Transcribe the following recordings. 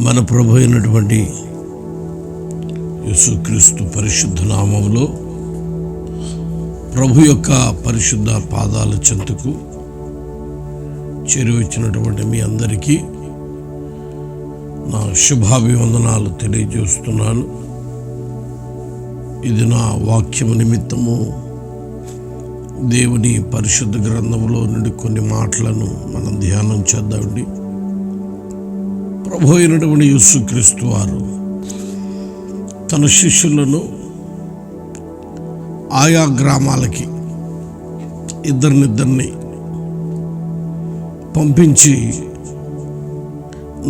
మన ప్రభు అయినటువంటి యేసుక్రీస్తు పరిశుద్ధ నామంలో ప్రభు యొక్క పరిశుద్ధ పాదాల చెంతకు చేరువచ్చినటువంటి మీ అందరికీ నా శుభాభివందనాలు తెలియజేస్తున్నాను. ఇది నా వాక్యము నిమిత్తము దేవుని పరిశుద్ధ గ్రంథంలో నుండి కొన్ని మాటలను మనం ధ్యానం చేద్దామండి. ప్రభు అయినటువంటి యేసుక్రీస్తు వారు తన శిష్యులను ఆయా గ్రామాలకి ఇద్దరినిద్దరిని పంపించి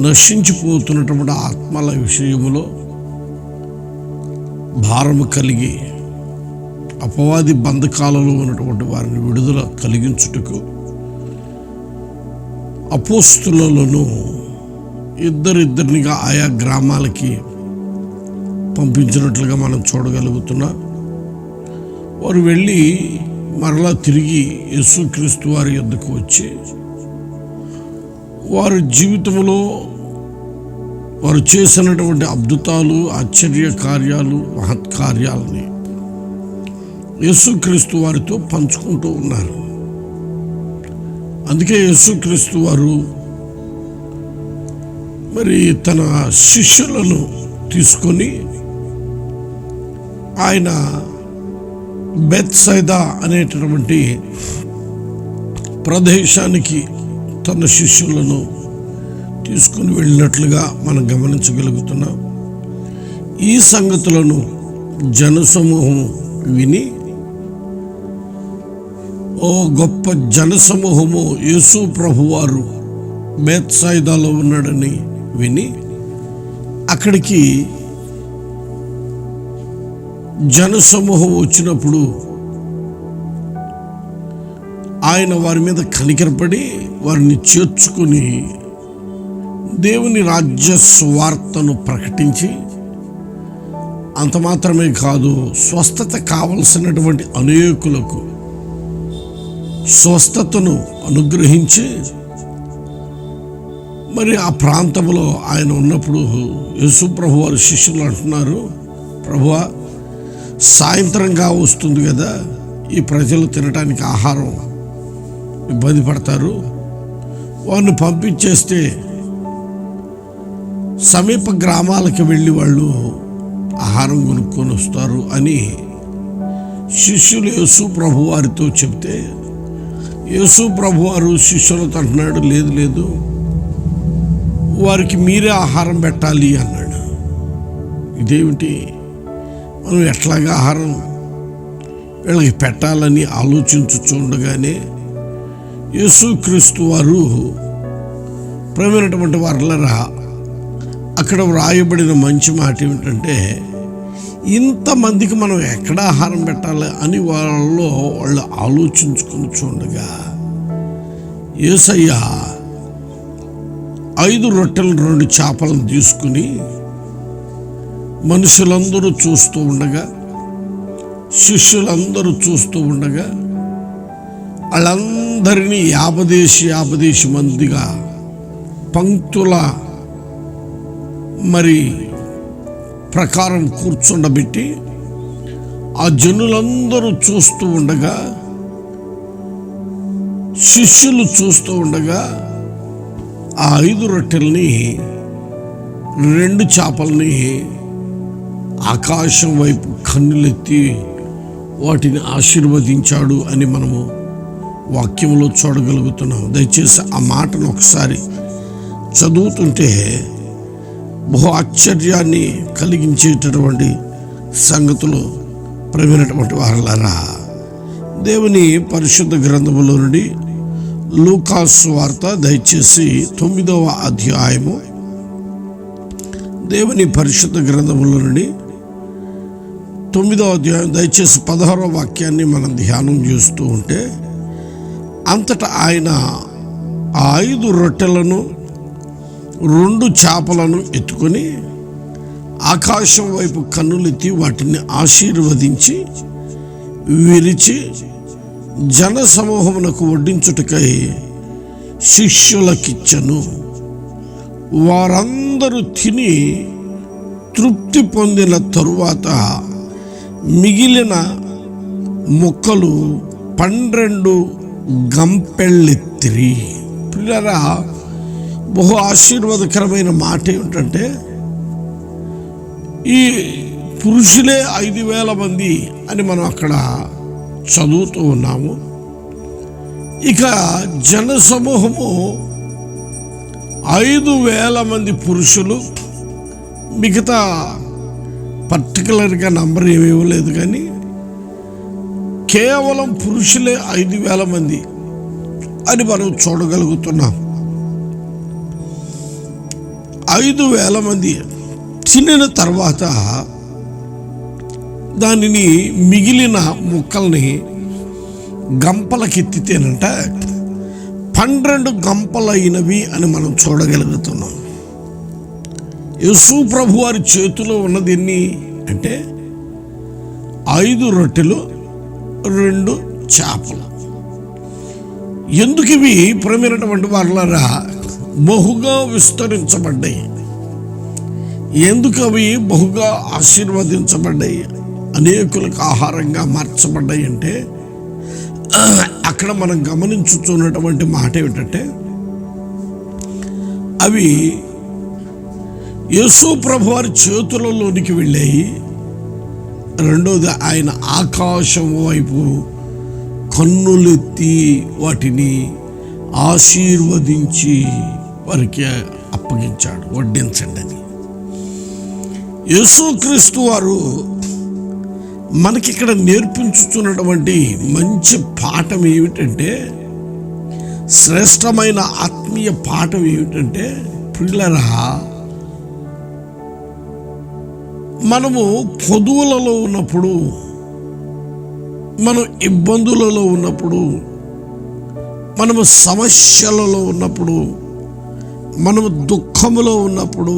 నశించిపోతున్నటువంటి ఆత్మల విషయంలో భారము కలిగి అపవాది బంధకాలలో ఉన్నటువంటి వారిని విడుదల కలిగించుటకు అపోస్తులలోనూ ఇద్దరిద్దరినిగా ఆయా గ్రామాలకి పంపించినట్లుగా మనం చూడగలుగుతున్నాం. వారు వెళ్ళి మరలా తిరిగి యేసుక్రీస్తు వారి యొద్దకు వచ్చి వారి జీవితంలో వారు చేసినటువంటి అద్భుతాలు ఆశ్చర్య కార్యాలు మహత్కార్యాలని యేసుక్రీస్తు వారితో పంచుకుంటూ ఉన్నారు. అందుకే యేసుక్రీస్తు వారు మరి తన శిష్యులను తీసుకొని ఆయన బెత్సైదా అనేటటువంటి ప్రదేశానికి తన శిష్యులను తీసుకుని వెళ్ళినట్లుగా మనం గమనించగలుగుతున్నాం. ఈ సంగతులను జనసమూహం విని ఓ గొప్ప జనసమూహము యేసు ప్రభువారు బేత్సాయిదాలో ఉన్నాడని విని అక్కడికి జనసమూహం వచ్చినప్పుడు ఆయన వారి మీద కనికరపడి వారిని చేర్చుకుని దేవుని రాజ్య స్వార్థను ప్రకటించి అంత మాత్రమే కాదు స్వస్థత కావలసినటువంటి అనేకులకు స్వస్థతను అనుగ్రహించి మరి ఆ ప్రాంతంలో ఆయన ఉన్నప్పుడు యేసు ప్రభు వారి శిష్యులు అంటున్నారు ప్రభువా సాయంత్రంగా వస్తుంది కదా ఈ ప్రజలు తినడానికి ఆహారం ఇబ్బంది పడతారు. వారిని పంపించేస్తే సమీప గ్రామాలకు వెళ్ళి వాళ్ళు ఆహారం కొనుక్కొని వస్తారు అని శిష్యులు యేసు ప్రభు వారితో చెప్తే యేసు ప్రభు వారు శిష్యులతో అంటున్నాడు లేదు లేదు వారికి మీరే ఆహారం పెట్టాలి అన్నాడు. ఇదేమిటి? మనం ఎట్లాగా ఆహారం వీళ్ళకి పెట్టాలని ఆలోచించుచుండగానే యేసుక్రీస్తు వారు ప్రేమైనటువంటి వారులరా అక్కడ వ్రాయబడిన మంచి మాట ఏమిటంటే ఇంతమందికి మనం ఎక్కడ ఆహారం పెట్టాలి అని వాళ్ళలో వాళ్ళు ఆలోచించుకుని చూడగా ఏసయ్యా ఐదు రొట్టెలు రెండు చేపలను తీసుకుని మనుషులందరూ చూస్తూ ఉండగా శిష్యులందరూ చూస్తూ ఉండగా వాళ్ళందరినీ యాపదేశి యాపదేశి మందిగా పంక్తుల మరి ప్రకారం కూర్చుండబెట్టి ఆ జనులందరూ చూస్తూ ఉండగా శిష్యులు చూస్తూ ఉండగా ఆ ఐదు రొట్టెల్ని రెండు చేపల్ని ఆకాశం వైపు కన్నులెత్తి వాటిని ఆశీర్వదించాడు అని మనము వాక్యంలో చూడగలుగుతున్నాం. దయచేసి ఆ మాటను ఒకసారి చదువుతుంటే బహు ఆశ్చర్యాన్ని కలిగించేటటువంటి సంగతులు ప్రవీణటువంటి వారలారా. దేవుని పరిశుద్ధ గ్రంథములో నుండి లూకాసు వార్త దయచేసి తొమ్మిదవ అధ్యాయము. దేవుని పరిశుద్ధ గ్రంథముల నుండి తొమ్మిదవ అధ్యాయం దయచేసి పదహారవ వాక్యాన్ని మనం ధ్యానం చేస్తూ ఉంటే అంతటా ఆయన ఆ ఐదు రొట్టెలను రెండు చేపలను ఎత్తుకొని ఆకాశం వైపు కన్నులెత్తి వాటిని ఆశీర్వదించి విరిచి జన సమూహములకు వడ్డించుటకై శిష్యులకిచ్చను. వారందరూ తిని తృప్తి పొందిన తరువాత మిగిలిన మొక్కలు పన్నెండు గంపెళ్ళెత్తిరి. పిల్లరా బహు ఆశీర్వాదకరమైన మాట ఏమిటంటే ఈ పురుషులే ఐదు వేల మంది అని మనం అక్కడ చదువుతూ ఉన్నాము ఇక జన సమూహము ఐదు వేల మంది పురుషులు మిగతా పర్టికులర్గా నంబర్ ఏమి ఇవ్వలేదు కానీ కేవలం పురుషులే ఐదు వేల మంది అని మనం చూడగలుగుతున్నాం. ఐదు వేల మంది తినిన తర్వాత దానిని మిగిలిన ముక్కల్ని గంపలకెత్తితేనంట పన్నెండు గంపలైనవి అని మనం చూడగలుగుతున్నాం. యేసు ప్రభు వారి చేతిలో ఉన్నది ఎన్ని అంటే ఐదు రొట్టెలు రెండు చేపలు. ఎందుకు ఇవి ప్రమినటువంటి వాళ్ళరా బహుగా విస్తరించబడ్డాయి. ఎందుకు అవి బహుగా ఆశీర్వదించబడ్డాయి. అనేకులకు ఆహారంగా మార్చబడ్డాయంటే అక్కడ మనం గమనించుతున్నటువంటి మాట ఏమిటంటే అవి యేసు ప్రభు వారి చేతులలోనికి వెళ్ళాయి. రెండోది ఆయన ఆకాశం వైపు కన్నులెత్తి వాటిని ఆశీర్వదించి వారికి అప్పగించాడు వడ్డించండి అని. యేసుక్రీస్తు వారు మనకిక్కడ నేర్పించుతున్నటువంటి మంచి పాఠం ఏమిటంటే శ్రేష్టమైన ఆత్మీయ పాఠం ఏమిటంటే పిల్లరా మనము పొదువులలో ఉన్నప్పుడు మనం ఇబ్బందులలో ఉన్నప్పుడు మనము సమస్యలలో ఉన్నప్పుడు మనము దుఃఖములో ఉన్నప్పుడు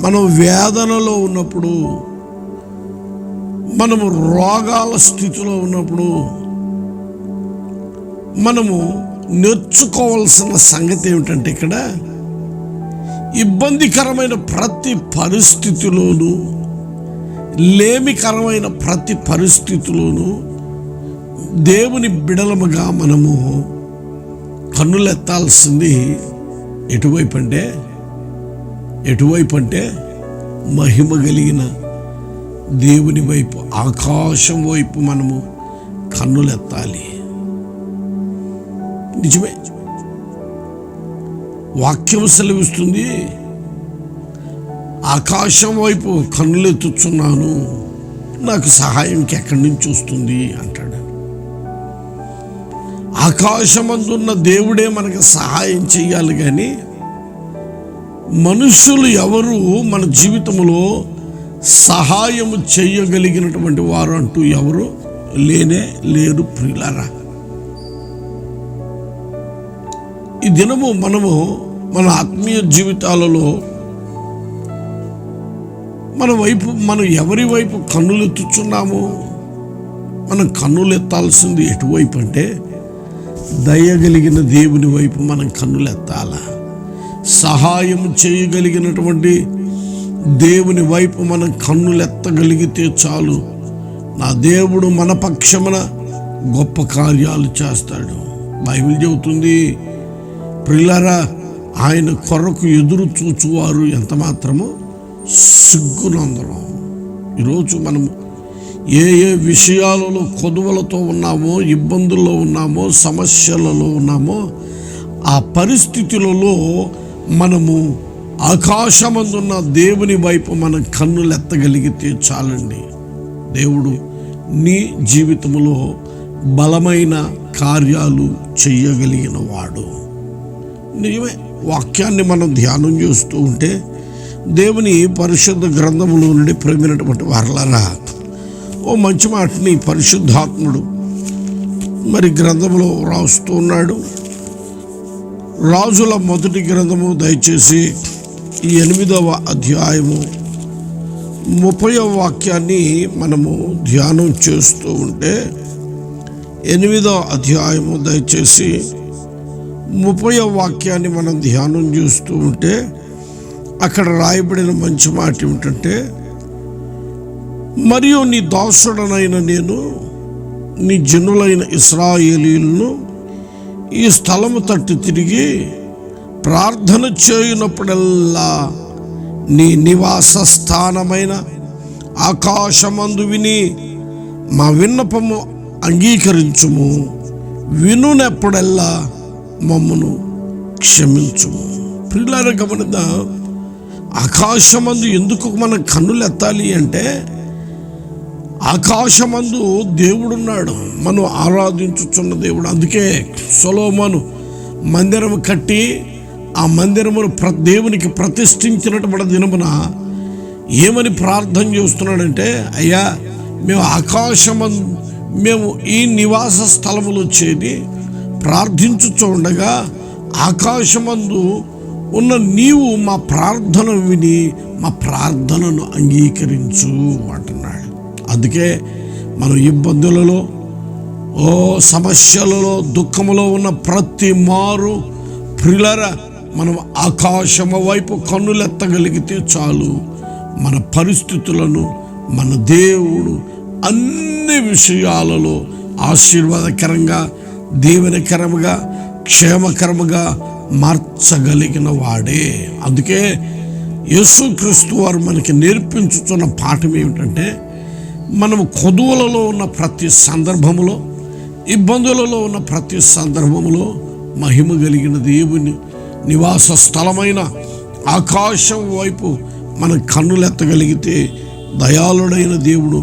మనం వేదనలో ఉన్నప్పుడు మనము రోగాల స్థితిలో ఉన్నప్పుడు మనము నేర్చుకోవాల్సిన సంగతి ఏమిటంటే ఇక్కడ ఇబ్బందికరమైన ప్రతి పరిస్థితిలోనూ లేమికరమైన ప్రతి పరిస్థితిలోనూ దేవుని బిడలముగా మనము కన్నులెత్తాల్సింది ఎటువైపు అంటే ఎటువైపు అంటే మహిమ కలిగిన దేవుని వైపు ఆకాశం వైపు మనము కన్నులెత్తాలి. నిజమే. వాక్యం సెలవిస్తుంది ఆకాశం వైపు కన్నులెత్తుచున్నాను నాకు సహాయంకి ఎక్కడి నుంచి వస్తుంది? అంటాడు. ఆకాశమందున్న దేవుడే మనకు సహాయం చేయాలి కానీ మనుషులు ఎవరు మన జీవితంలో సహాయం చేయగలిగినటువంటి వారు అంటూ ఎవరు లేనే లేరు ప్రియులారా. ఈ దినము మనము మన ఆత్మీయ జీవితాలలో మన వైపు మనం ఎవరి వైపు కన్నులెత్తుచున్నాము మనం కన్నులెత్తాల్సింది ఎటువైపు అంటే దయగలిగిన దేవుని వైపు మనం కన్నులెత్తాలా? సహాయం చేయగలిగినటువంటి దేవుని వైపు మనం కన్నులెత్తగలిగితే చాలు. నా దేవుడు మన పక్షమున గొప్ప కార్యాలు చేస్తాడు. బైబిల్ చెబుతుంది ప్రిల్లరా ఆయన కొరకు ఎదురు చూచువారు ఎంత మాత్రమో సిగ్గునందరం ఈరోజు మనము ఏ ఏ విషయాలలో కొదువలతో ఉన్నామో ఇబ్బందుల్లో ఉన్నామో సమస్యలలో ఉన్నామో ఆ పరిస్థితులలో మనము ఆకాశమందున్న దేవుని వైపు మనం కన్నులెత్తగలిగితే చాలండి. దేవుడు నీ జీవితంలో బలమైన కార్యాలు చేయగలిగిన వాడు. నిజమే వాక్యాన్ని మనం ధ్యానం చేస్తూ ఉంటే దేవుని పరిశుద్ధ గ్రంథములో నుండి ప్రేమినటువంటి వారలరా ఓ మంచి మాటని పరిశుద్ధాత్ముడు మరి గ్రంథంలో రాస్తూ ఉన్నాడు. రాజుల మొదటి గ్రంథము దయచేసి ఎనిమిదవ అధ్యాయము ముప్పైవ వాక్యాన్ని మనము ధ్యానం చేస్తూ ఉంటే ఎనిమిదవ అధ్యాయము దయచేసి ముప్పై వాక్యాన్ని మనం ధ్యానం చేస్తూ ఉంటే అక్కడ రాయబడిన మంచి మాట ఏమిటంటే మరియు నీ దాసుడనైన నేను నీ జనులైన ఇస్రాయేలీలను ఈ స్థలము తట్టు తిరిగి ప్రార్థన చేయునప్పుడల్లా నీ నివాస స్థానమైన ఆకాశమందు విని మా విన్నపము అంగీకరించుము. వినునప్పుడల్లా మమ్మను క్షమించుము. పిల్లల గమనిద్దాం. ఆకాశమందు ఎందుకు మన కన్నులు ఎత్తాలి అంటే ఆకాశమందు దేవుడున్నాడు. మనం ఆరాధించుచున్న దేవుడు. అందుకే సొలోమను మందిరం కట్టి ఆ మందిరమును ప్ర దేవునికి ప్రతిష్ఠించినటువంటి దినమున ఏమని ప్రార్థన చేస్తున్నాడంటే అయ్యా మేము ఆకాశమం మేము ఈ నివాస స్థలములు వచ్చేది ప్రార్థించుచుండగా ఆకాశమందు ఉన్న నీవు మా ప్రార్థన విని మా ప్రార్థనను అంగీకరించు అంటున్నాడు. అందుకే మనం ఇబ్బందులలో ఓ సమస్యలలో దుఃఖములో ఉన్న ప్రతి మారు ప్రిలర మనం ఆకాశము వైపు కన్నులెత్తగలిగితే చాలు. మన పరిస్థితులను మన దేవుడు అన్ని విషయాలలో ఆశీర్వాదకరంగా దీవెనకరముగా క్షేమకరముగా మార్చగలిగిన వాడే. అందుకే యేసుక్రీస్తు వారు మనకి నేర్పించుతున్న పాఠం ఏమిటంటే మనం కొదువులలో ఉన్న ప్రతి సందర్భములో ఇబ్బందులలో ఉన్న ప్రతి సందర్భములో మహిమ కలిగిన దేవుని నివాస స్థలమైన ఆకాశం వైపు మన కన్నులెత్తగలిగితే దయాళుడైన దేవుడు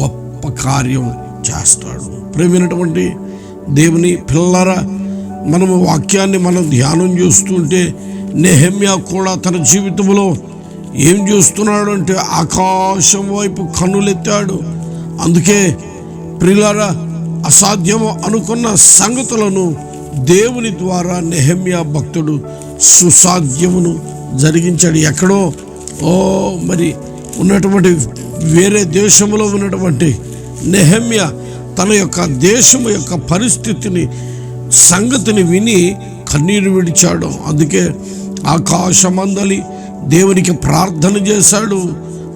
గొప్ప కార్యం చేస్తాడు. ప్రేమైనటువంటి దేవుని పిల్లర మనము వాక్యాన్ని మనం ధ్యానం చేస్తుంటే నెహమ్యా కూడా తన జీవితంలో ఏం చేస్తున్నాడు అంటే ఆకాశం వైపు కన్నులెత్తాడు. అందుకే ప్రిలారా అసాధ్యము అనుకున్న సంగతులను దేవుని ద్వారా నెహమ్యా భక్తుడు సుసాధ్యమును జరిగించాడు. ఎక్కడో? ఓ మరి ఉన్నటువంటి వేరే దేశంలో ఉన్నటువంటి నెహమ్య తన యొక్క దేశము యొక్క పరిస్థితిని సంగతిని విని కన్నీరు విడిచాడు. అందుకే ఆకాశమందలి దేవునికి ప్రార్థన చేశాడు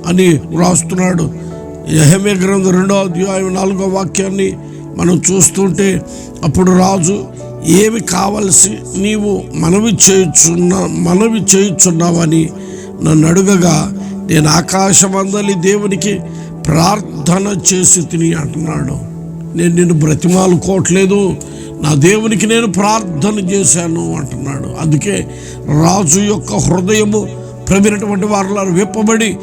అని వ్రాస్తున్నాడు. యహమే గ్రంథం రెండో అధ్యాయం నాలుగో వాక్యాన్ని మనం చూస్తుంటే అప్పుడు రాజు ఏమి కావలసి నీవు మనవి చేయుచున్నా మనవి చేయుచున్నావని నన్ను అడుగగా నేను ఆకాశమందలి దేవునికి ప్రార్థన చేసి తిని అంటున్నాడు. నేను నిన్ను బ్రతిమాలుకోవట్లేదు. నా దేవునికి నేను ప్రార్థన చేశాను అంటున్నాడు. అందుకే రాజు యొక్క హృదయము ప్రమినటువంటి వారిలో విప్పబడి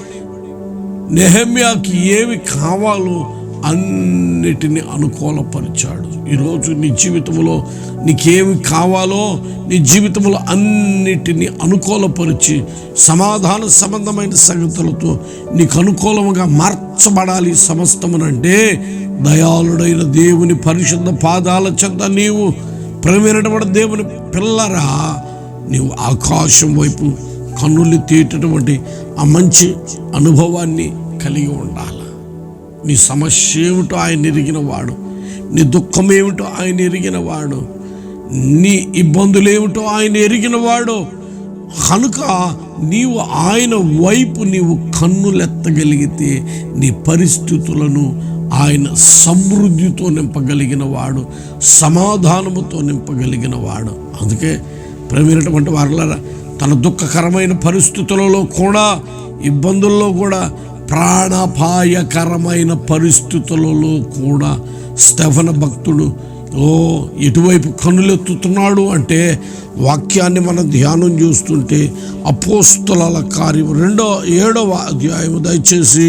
నెహమ్యాకి ఏమి కావాలో అన్నిటిని అనుకూలపరిచాడు. ఈరోజు నీ జీవితంలో నీకేమి కావాలో నీ జీవితంలో అన్నిటినీ అనుకూలపరిచి సమాధాన సంబంధమైన సంగతులతో నీకు అనుకూలముగా మార్చబడాలి సమస్తమునంటే దయాళుడైన దేవుని పరిశుద్ధ పాదాల చెంత నీవు ప్రేమైనటువంటి దేవుని పిల్లరా. నీవు ఆకాశం వైపు కన్నులు తీయటటువంటి ఆ మంచి అనుభవాన్ని కలిగి ఉండాలి. నీ సమస్య ఏమిటో ఆయన ఎరిగిన వాడు. నీ దుఃఖం ఏమిటో ఆయన ఎరిగిన వాడు. నీ ఇబ్బందులు ఏమిటో ఆయన ఎరిగిన వాడు. కనుక నీవు ఆయన వైపు నీవు కన్నులెత్తగలిగితే నీ పరిస్థితులను ఆయన సమృద్ధితో నింపగలిగిన వాడు సమాధానముతో నింపగలిగిన వాడు. అందుకే ప్రవీణటువంటి వారులారా తన దుఃఖకరమైన పరిస్థితులలో కూడా ఇబ్బందుల్లో కూడా ప్రాణాపాయకరమైన పరిస్థితులలో కూడా స్టెఫన భక్తుడు ఓ ఎటువైపు కనులెత్తుతున్నాడు అంటే వాక్యాన్ని మనం ధ్యానం చూస్తుంటే అపోస్తుల కార్యం రెండో ఏడవ అధ్యాయం దయచేసి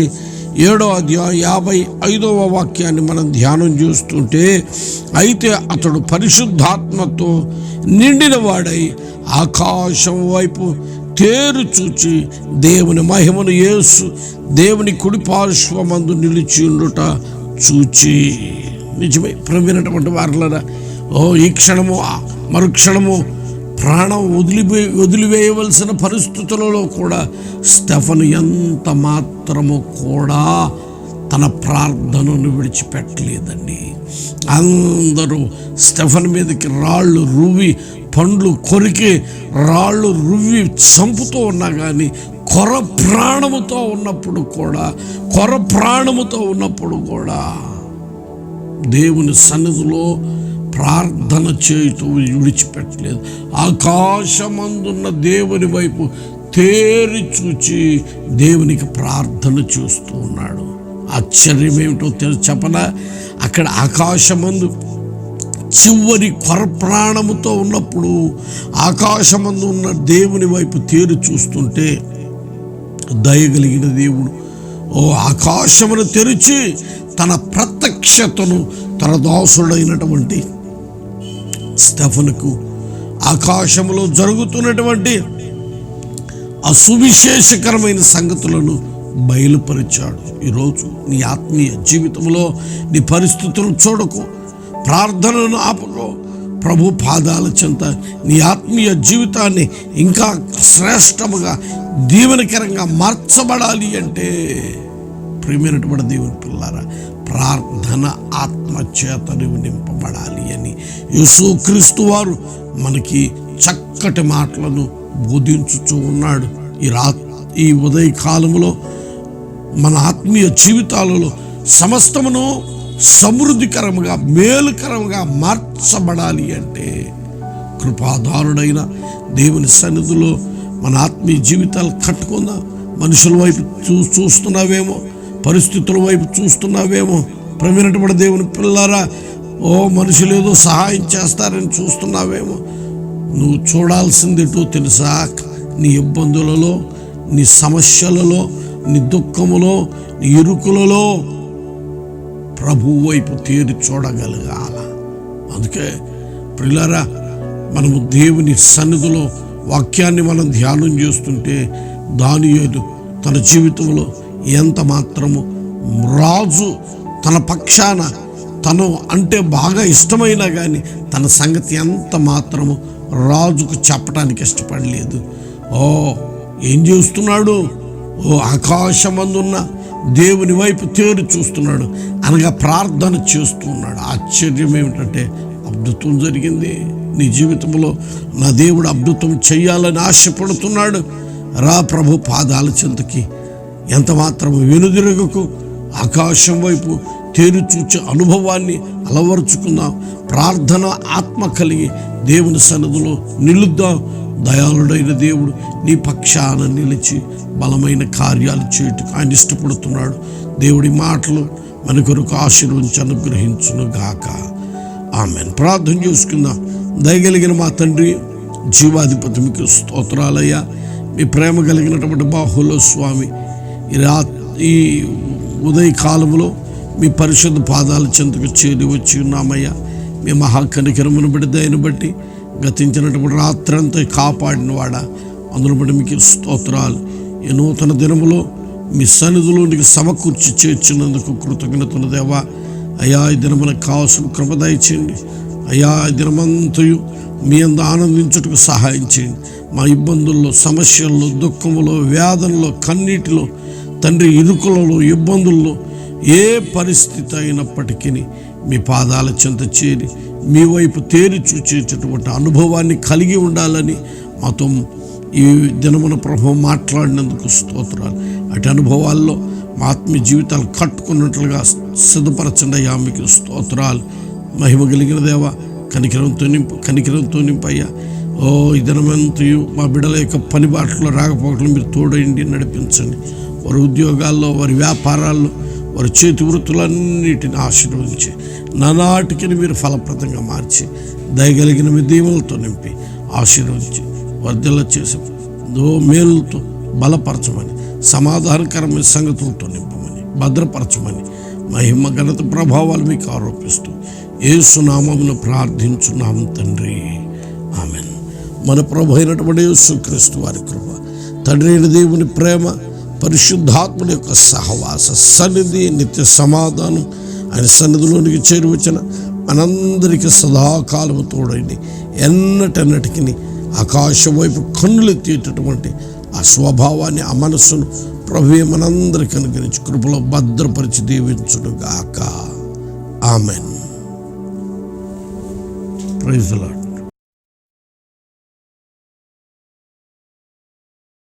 ఏడో అధ్యాయం యాభై ఐదవ వాక్యాన్ని మనం ధ్యానం చూస్తుంటే అయితే అతడు పరిశుద్ధాత్మతో నిండిన వాడై ఆకాశం వైపు తేరు చూచి దేవుని మహిమను యేసు దేవుని కుడి పార్శ్వమందు నిలిచి ఉండుట చూచి. నిజమే ప్రవీణటువంటి వారులరా ఓ ఈ క్షణము మరుక్షణము ప్రాణం వదిలిపే వదిలివేయవలసిన పరిస్థితులలో కూడా స్టెఫన్ ఎంత మాత్రము కూడా తన ప్రార్థనను విడిచిపెట్టలేదండి. అందరూ స్టెఫన్ మీదకి రాళ్ళు రువి పండ్లు కొరికి రాళ్ళు రువ్వి చంపుతూ ఉన్నా కానీ కొర ప్రాణముతో ఉన్నప్పుడు కూడా కొర ప్రాణముతో ఉన్నప్పుడు కూడా దేవుని సన్నిధిలో ప్రార్థన చేయటం విడిచిపెట్టలేదు. ఆకాశమందున్న దేవుని వైపు తేరి చూచి దేవునికి ప్రార్థన చేస్తూ ఉన్నాడు. ఆశ్చర్యం ఏమిటో తెలుసు చెప్పనా? అక్కడ ఆకాశమందు చివరి కొర ప్రాణముతో ఉన్నప్పుడు ఆకాశమందు ఉన్న దేవుని వైపు తేరు చూస్తుంటే దయగలిగిన దేవుడు. ఓ ఆకాశమును తెరిచి తన ప్రత్యక్షతను తన దాసుడైనటువంటి స్టెఫన్కు ఆకాశంలో జరుగుతున్నటువంటి అసువిశేషకరమైన సంగతులను బయలుపరిచాడు. ఈరోజు నీ ఆత్మీయ జీవితంలో నీ పరిస్థితులను చూడకు. ప్రార్థనను ఆపుకో. ప్రభు పాదాల చెంత నీ ఆత్మీయ జీవితాన్ని ఇంకా శ్రేష్టముగా దీవెనకరంగా మార్చబడాలి అంటే ప్రియమైనటువంటి దేవుని పిల్లారా ప్రార్థన ఆత్మచేత నీవు నింపబడాలి అని యేసుక్రీస్తు వారు మనకి చక్కటి మాటలను బోధించుచూ ఉన్నాడు. ఈ రా ఈ ఉదయ కాలంలో మన ఆత్మీయ జీవితాలలో సమస్తమును సమృద్ధికరముగా మేలుకరముగా మార్చబడాలి అంటే కృపాదారుడైన దేవుని సన్నిధిలో మన ఆత్మీయ జీవితాలు కట్టుకుందాం. మనుషుల వైపు చూ చూస్తున్నావేమో పరిస్థితుల వైపు చూస్తున్నావేమో. ప్రవీణటువంటి దేవుని పిల్లారా ఓ మనుషులు ఏదో సహాయం చేస్తారని చూస్తున్నావేమో. నువ్వు చూడాల్సిందేటో తెలుసా నీ ఇబ్బందులలో నీ సమస్యలలో నీ దుఃఖములో నీ ఇరుకులలో ప్రభు వైపు తేరి చూడగలగాల. అందుకే ప్రిల్లరా మనము దేవుని సన్నిధిలో వాక్యాన్ని మనం ధ్యానం చేస్తుంటే దాని తన జీవితంలో ఎంత మాత్రము రాజు తన పక్షాన తను అంటే బాగా ఇష్టమైనా కానీ తన సంగతి ఎంత మాత్రము రాజుకు చెప్పడానికి ఇష్టపడలేదు. ఓ ఏం చేస్తున్నాడు? ఓ ఆకాశమందున్న దేవుని వైపు తేరు చూస్తున్నాడు. అనగా ప్రార్థన చేస్తున్నాడు. ఆశ్చర్యం ఏమిటంటే అద్భుతం జరిగింది. నీ జీవితంలో నా దేవుడు అద్భుతం చేయాలని ఆశపడుతున్నాడు. రా ప్రభు పాదాల చెంతకి. ఎంత మాత్రం వెనుదిరగకు ఆకాశం వైపు తేరు చూచే అనుభవాన్ని అలవరుచుకుందాం. ప్రార్థన ఆత్మ కలిగి దేవుని సన్నదిలో నిలుద్దాం. దయాళుడైన దేవుడు నీ పక్షాన నిలిచి బలమైన కార్యాలు చేయటం ఆయన ఇష్టపడుతున్నాడు. దేవుడి మాటలు మన కొరకు ఆశీర్వించి అనుగ్రహించును గాక ఆమెను. ప్రార్థన చేసుకుందాం. దయగలిగిన మా తండ్రి జీవాధిపతి మీకు స్తోత్రాలయ్యా. మీ ప్రేమ కలిగినటువంటి బాహులో స్వామి ఈ రా ఈ ఉదయ కాలంలో మీ పరిశుద్ధ పాదాల చెంతకు చేరి వచ్చి ఉన్నామయ్యా. మీ మహాకనికరమును బట్టి దయను బట్టి గతించినటువంటి రాత్రంతా కాపాడిన వాడ అందులో బట్టి మీకు స్తోత్రాలు. ఈ నూతన దినములో మీ సన్నిధిలోనికి సమకూర్చి చేర్చినందుకు కృతజ్ఞతలు దేవా. అయా ఈ దినమునకు కావాల్సిన కృప దయచేయండి. అయా ఈ దినమంతయు మీ అందు ఆనందించుటకు సహాయం చేయండి. మా ఇబ్బందుల్లో సమస్యల్లో దుఃఖములో వేదనలో కన్నీటిలో తండ్రి ఇరుకులలో ఇబ్బందుల్లో ఏ పరిస్థితి అయినప్పటికీ మీ పాదాల చెంత చేరి మీ వైపు తేరి చూచేటటువంటి అనుభవాన్ని కలిగి ఉండాలని మాతో ఈ దినమున ప్రభు మాట్లాడినందుకు స్తోత్రాలు. అటు అనుభవాల్లో మా ఆత్మీయ జీవితాలు కట్టుకున్నట్లుగా సిద్ధపరచండి అయ్యా మీకు స్తోత్రాలు. మహిమ కలిగిన దేవ కనికరంతో నింపు కనికరంతో నింపయ్యా. ఓ ఇదనమంతయు దినమంతయు మా బిడ్డల యొక్క పని బాటలో రాకపోకలు మీరు తోడయండి నడిపించండి. వారి ఉద్యోగాల్లో వారి వ్యాపారాల్లో వారి చేతి వృత్తులన్నిటిని ఆశీర్వదించి నానాటికి మీరు ఫలప్రదంగా మార్చి దయగలిగిన మీ దీవులతో నింపి ఆశీర్వదించి వర్ధల చేసి దో మేలుతో బలపరచమని సమాధానకరమైన సంగతులతో నింపమని భద్రపరచమని మహిమ ఘనత ప్రభావాలు మీకు ఆరోపిస్తూ ఏసునామమును ప్రార్థించున్నాము తండ్రి. ఆమెన్. మన ప్రభు అయినటువంటి యేసుక్రీస్తు వారి కృప తండ్రి అయిన దేవుని ప్రేమ పరిశుద్ధాత్ముని యొక్క సహవాస సన్నిధి నిత్య సమాధానం ఆయన సన్నిధిలోనికి చేరువచ్చిన మనందరికీ సదాకాలము తోడండి ఎన్నటెన్నటికి ఆకాశం వైపు కన్నులెత్తేటటువంటి ఆ స్వభావాన్ని ఆ మనస్సును ప్రభువే మనందరికీ అనుగ్రహించి కృపలో భద్రపరిచి దీవించుడు గాక ఆమెన్. Praise lord